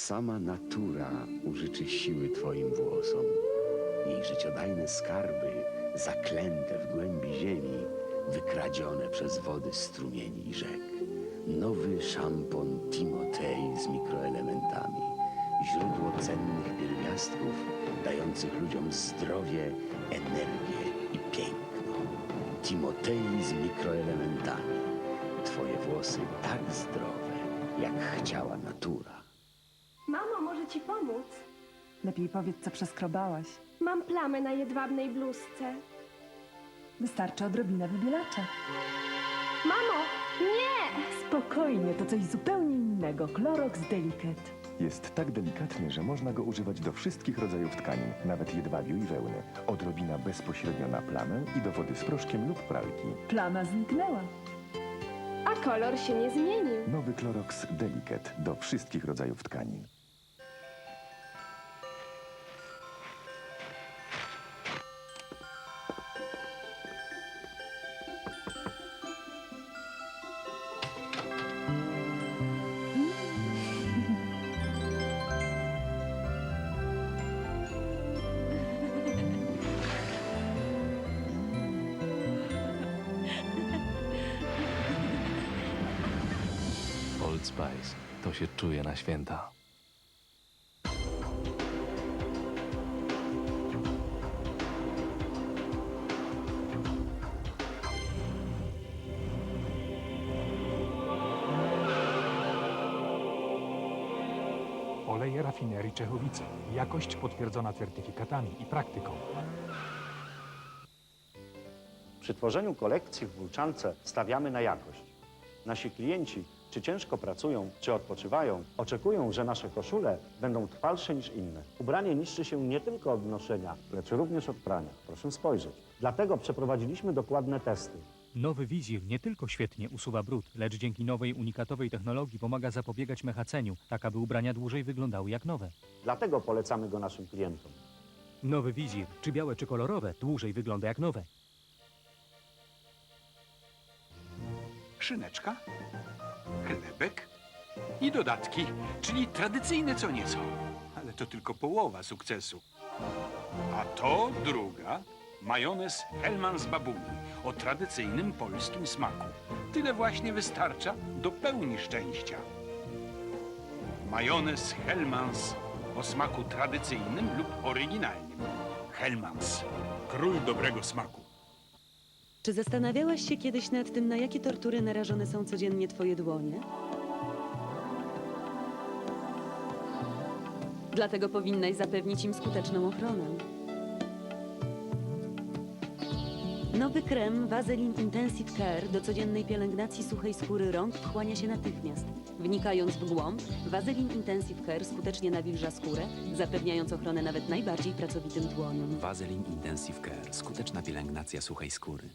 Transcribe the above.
Sama natura użyczy siły twoim włosom. Jej życiodajne skarby, zaklęte w głębi ziemi, wykradzione przez wody strumieni i rzek. Nowy szampon Timotei z mikroelementami. Źródło cennych pierwiastków, dających ludziom zdrowie, energię i piękno. Timotei z mikroelementami. Twoje włosy tak zdrowe, jak chciała natura. Mamo, może ci pomóc? Lepiej powiedz, co przeskrobałaś. Mam plamę na jedwabnej bluzce. Wystarczy odrobinę wybielacza. Mamo, nie! Spokojnie, to coś zupełnie innego. Clorox Delicate. Jest tak delikatny, że można go używać do wszystkich rodzajów tkanin, nawet jedwabiu i wełny. Odrobina bezpośrednio na plamę i do wody z proszkiem lub pralki. Plama zniknęła. A kolor się nie zmienił. Nowy Clorox Delicate do wszystkich rodzajów tkanin. Spice. To się czuje na święta. Oleje rafinerii Czechowice. Jakość potwierdzona certyfikatami i praktyką. Przy tworzeniu kolekcji w Włóczance stawiamy na jakość. Nasi klienci, czy ciężko pracują, czy odpoczywają, oczekują, że nasze koszule będą trwalsze niż inne. Ubranie niszczy się nie tylko od noszenia, lecz również od prania. Proszę spojrzeć. Dlatego przeprowadziliśmy dokładne testy. Nowy wizir nie tylko świetnie usuwa brud, lecz dzięki nowej unikatowej technologii pomaga zapobiegać mechaceniu, tak aby ubrania dłużej wyglądały jak nowe. Dlatego polecamy go naszym klientom. Nowy wizir, czy białe, czy kolorowe, dłużej wygląda jak nowe. Szyneczka, chlebek i dodatki, czyli tradycyjne co nieco. Ale to tylko połowa sukcesu. A to druga, majonez Hellmann's Babuni o tradycyjnym polskim smaku. Tyle właśnie wystarcza do pełni szczęścia. Majonez Hellmann's o smaku tradycyjnym lub oryginalnym. Hellmann's, król dobrego smaku. Czy zastanawiałaś się kiedyś nad tym, na jakie tortury narażone są codziennie twoje dłonie? Dlatego powinnaś zapewnić im skuteczną ochronę. Nowy krem Vaseline Intensive Care do codziennej pielęgnacji suchej skóry rąk wchłania się natychmiast. Wnikając w głąb, Vaseline Intensive Care skutecznie nawilża skórę, zapewniając ochronę nawet najbardziej pracowitym dłoniom. Vaseline Intensive Care. Skuteczna pielęgnacja suchej skóry.